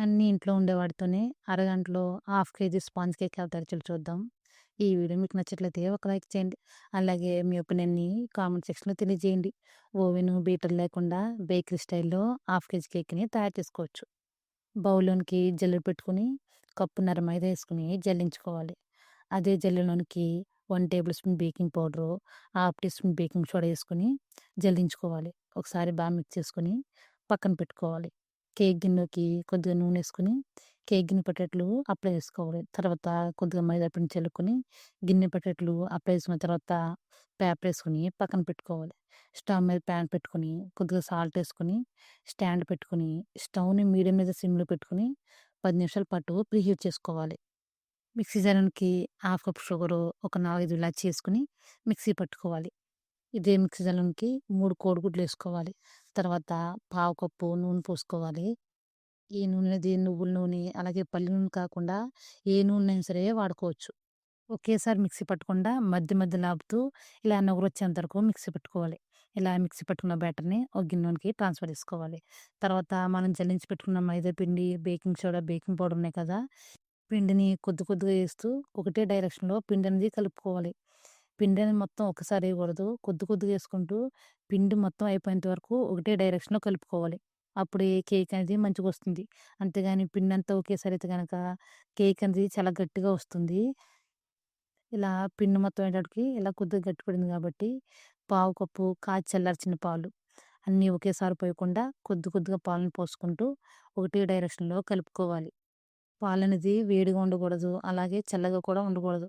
అన్నీ ఇంట్లో ఉండేవాడితోనే అరగంటలో హాఫ్ కేజీ స్పాంజ్ కేక్ ఎలా తయారు చూద్దాం. ఈ వీడియో మీకు నచ్చట్లయితే ఒక లైక్ చేయండి. అలాగే మీ ఒపీనియన్‌ని కామెంట్ సెక్షన్‌లో తెలియజేయండి. ఓవెను, బీటర్ లేకుండా బేకరీ స్టైల్‌లో హాఫ్ కేజీ కేక్‌ని తయారు చేసుకోవచ్చు. బౌల్‌లోనికి జల్లెడ పెట్టుకొని కప్పున్నర మైదా వేసుకుని జల్లించుకోవాలి. అదే జల్లులోనికి one tablespoon baking powder, half teaspoon baking soda వేసుకుని జల్లించుకోవాలి. ఒకసారి బాగా మిక్స్ చేసుకొని పక్కన పెట్టుకోవాలి. కేక్ గిన్నెలోకి కొద్దిగా నూనె వేసుకుని కేక్ గిన్నె పట్టేట్లు అప్లై చేసుకోవాలి. తర్వాత కొద్దిగా మైదా పిండి చల్లుకొని గిన్నె పట్టేట్లు అప్లై చేసుకున్న తర్వాత పేపర్ వేసుకుని పక్కన పెట్టుకోవాలి. స్టవ్ మీద ప్యాన్ పెట్టుకొని కొద్దిగా సాల్ట్ వేసుకుని స్టాండ్ పెట్టుకొని స్టవ్‌ని మీడియం మీద సిమ్‌లో పెట్టుకొని 10 నిమిషాల పాటు ప్రీహీట్ చేసుకోవాలి. మిక్సీ జారానికి హాఫ్ కప్ షుగరు, ఒక నాలుగైదు ఇలాచి వేసుకుని మిక్సీ పట్టుకోవాలి. ఇదే మిక్సీ జారానికి మూడు కోడిగుడ్లు వేసుకోవాలి తర్వాత పావు కప్పు నూనె పోసుకోవాలి. ఈ నూనెది నువ్వుల నూనె, అలాగే పల్లి నూనె కాకుండా ఏ నూనెనైనా సరే వాడుకోవచ్చు. ఒకేసారి మిక్సీ పట్టకుండా మధ్య మధ్యలో ఆపుతూ ఇలా నురగొచ్చేంత వరకు మిక్సీ పెట్టుకోవాలి ఇలా మిక్సీ పట్టుకున్న బ్యాటర్‌ని ఒక గిన్నెలోనికి ట్రాన్స్‌ఫర్ చేసుకోవాలి. తర్వాత మనం జల్లించి పెట్టుకున్న మైదా పిండి, బేకింగ్ సోడా, బేకింగ్ పౌడర్ ఉన్నాయి కదా! పిండిని కొద్ది కొద్దిగా వేస్తూ ఒకటే డైరెక్షన్‌లో పిండి అనేది కలుపుకోవాలి. పిండి అనేది మొత్తం ఒకసారి వేయకూడదు కొద్ది కొద్దిగా వేసుకుంటూ పిండి మొత్తం అయిపోయేంత వరకు ఒకటే డైరెక్షన్‌లో కలుపుకోవాలి. అప్పుడే కేక్ అనేది మంచిగా వస్తుంది అంతేగాని అంతా ఒకేసారి అయితే కనుక కేక్ అనేది చాలా గట్టిగా వస్తుంది. ఇలా పిండి మొత్తం అయ్యేటప్పటికి ఇలా కొద్దిగా గట్టి పడింది కాబట్టి పావు కప్పు కాచి చల్లార్చిన పాలు అన్నీ ఒకేసారి పోయకుండా కొద్ది కొద్దిగా పాలను పోసుకుంటూ ఒకటే డైరెక్షన్‌లో కలుపుకోవాలి. పాలనేది వేడిగా ఉండకూడదు. అలాగే చల్లగా కూడా ఉండకూడదు.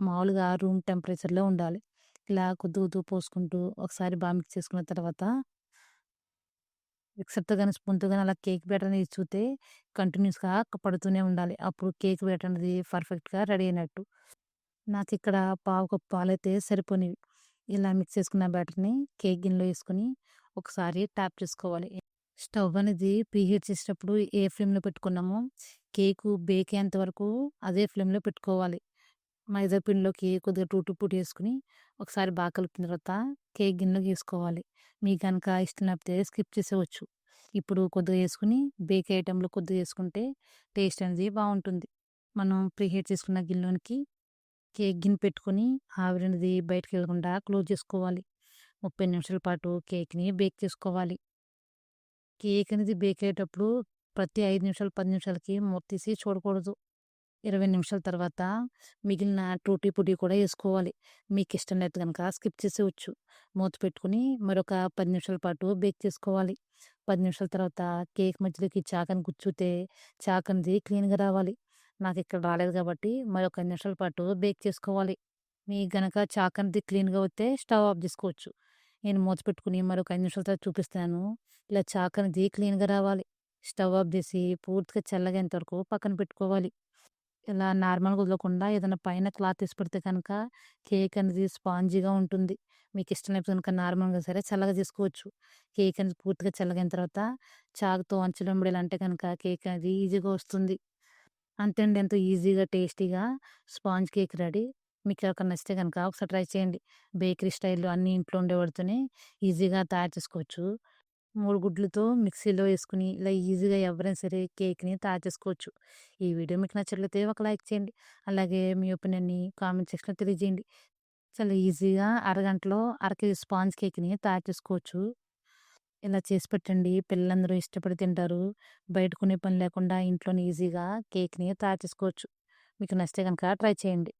మామూలుగా రూమ్ టెంపరేచర్‌లో ఉండాలి. ఇలా కొద్ది కొద్దిగా పోసుకుంటూ ఒకసారి బాగా మిక్స్ చేసుకున్న తర్వాత మిక్సర్‌తో కానీ స్పూన్‌తో కానీ అలా కేక్ బ్యాటర్ అనేది చూస్తే కంటిన్యూస్‌గా పడుతూనే ఉండాలి. అప్పుడు కేక్ బ్యాటర్ అనేది పర్ఫెక్ట్‌గా రెడీ అయినట్టు. నాకు ఇక్కడ పావు కప్పు పాలైతే సరిపోనివి. ఇలా మిక్స్ చేసుకున్న బ్యాటర్‌ని కేక్ గిన్నెలో వేసుకొని ఒకసారి ట్యాప్ చేసుకోవాలి. స్టవ్ అనేది ప్రీహీట్ చేసేటప్పుడు ఏ ఫ్లేమ్‌లో పెట్టుకున్నామో కేకు బేక్ అయ్యేంత వరకు అదే ఫ్లేమ్‌లో పెట్టుకోవాలి. మైదా పిండిలోకి కొద్దిగా టూటు పూటి వేసుకుని ఒకసారి బాగా కలిపిన తర్వాత కేక్ గిన్నెలోకి వేసుకోవాలి మీకు కనుక ఇష్టం లేకపోతే స్కిప్ చేసేవచ్చు ఇప్పుడు కొద్దిగా వేసుకుని బేక్ ఐటెంలో కొద్దిగా వేసుకుంటే టేస్ట్ అనేది బాగుంటుంది మనం ప్రీహీట్ చేసుకున్న గిన్నెలోనికి కేక్ గిన్నె పెట్టుకొని ఆవిరి అనేది వెళ్ళకుండా క్లోజ్ చేసుకోవాలి. 30 నిమిషాల పాటు కేక్‌ని బేక్ చేసుకోవాలి. కేక్ అనేది బేక్ అయ్యేటప్పుడు ప్రతి ఐదు నిమిషాలు, పది నిమిషాలకి మూత తీసి చూడకూడదు. 20 నిమిషాల తర్వాత మిగిలిన టూటీ పూటి కూడా వేసుకోవాలి మీకు ఇష్టం లేదు కనుక స్కిప్ చేసేవచ్చు మూత పెట్టుకుని మరొక పది నిమిషాల పాటు బేక్ చేసుకోవాలి. పది నిమిషాల తర్వాత కేక్ మధ్యలోకి చాకని గుచ్చుతే చాకనిది క్లీన్‌గా రావాలి. నాకు ఇక్కడ రాలేదు కాబట్టి మరొక నిమిషాల పాటు బేక్ చేసుకోవాలి. మీకు గనక చాకనిది అనేది క్లీన్‌గా వస్తే స్టవ్ ఆఫ్ చేసుకోవచ్చు. నేను మూత పెట్టుకొని మరొక ఐదు నిమిషాల తర్వాత చూపిస్తాను. ఇలా చాకనిది అనేది క్లీన్‌గా రావాలి. స్టవ్ ఆఫ్ చేసి పూర్తిగా చల్లగైనంత వరకు పక్కన పెట్టుకోవాలి. ఇలా నార్మల్‌గా వదలకుండా ఏదైనా పైన క్లాత్ ఏసి పెడితే కనుక కేక్ అనేది స్పాంజీగా ఉంటుంది. మీకిష్టం లేకపోతే కనుక నార్మల్‌గా సరే చల్లగా తీసుకోవచ్చు కేక్ అనేది పూర్తిగా చల్లగైన తర్వాత చాకుతో అంచులు అంటే కనుక కేక్ అనేది ఈజీగా వస్తుంది. అంతే అండి. ఎంతో ఈజీగా, టేస్టీగా స్పాంజ్ కేక్ రెడీ. మీకు ఎవరికైనా నచ్చితే కనుక ఒకసారి ట్రై చేయండి. బేకరీ స్టైల్‌లో అన్నీ ఇంట్లో ఉండే వాటితోనే ఈజీగా తయారు చేసుకోవచ్చు. మూడు గుడ్లతో మిక్సీలో వేసుకుని ఇలా ఈజీగా ఎవరైనా సరే కేక్‌ని తయారు చేసుకోవచ్చు. ఈ వీడియో మీకు నచ్చట్లయితే ఒక లైక్ చేయండి. అలాగే మీ ఒపీనియన్‌ని కామెంట్ సెక్షన్‌లో తెలియజేయండి. చాలా ఈజీగా అరగంటలో అర కేజీ స్పాంజ్ కేక్‌ని తయారు చేసుకోవచ్చు. ఇలా చేసి పెట్టండి. పిల్లలందరూ ఇష్టపడి తింటారు. బయట కొనే పని లేకుండా ఇంట్లోనే ఈజీగా కేక్‌ని తయారు చేసుకోవచ్చు. మీకు నచ్చితే కనుక ట్రై చేయండి.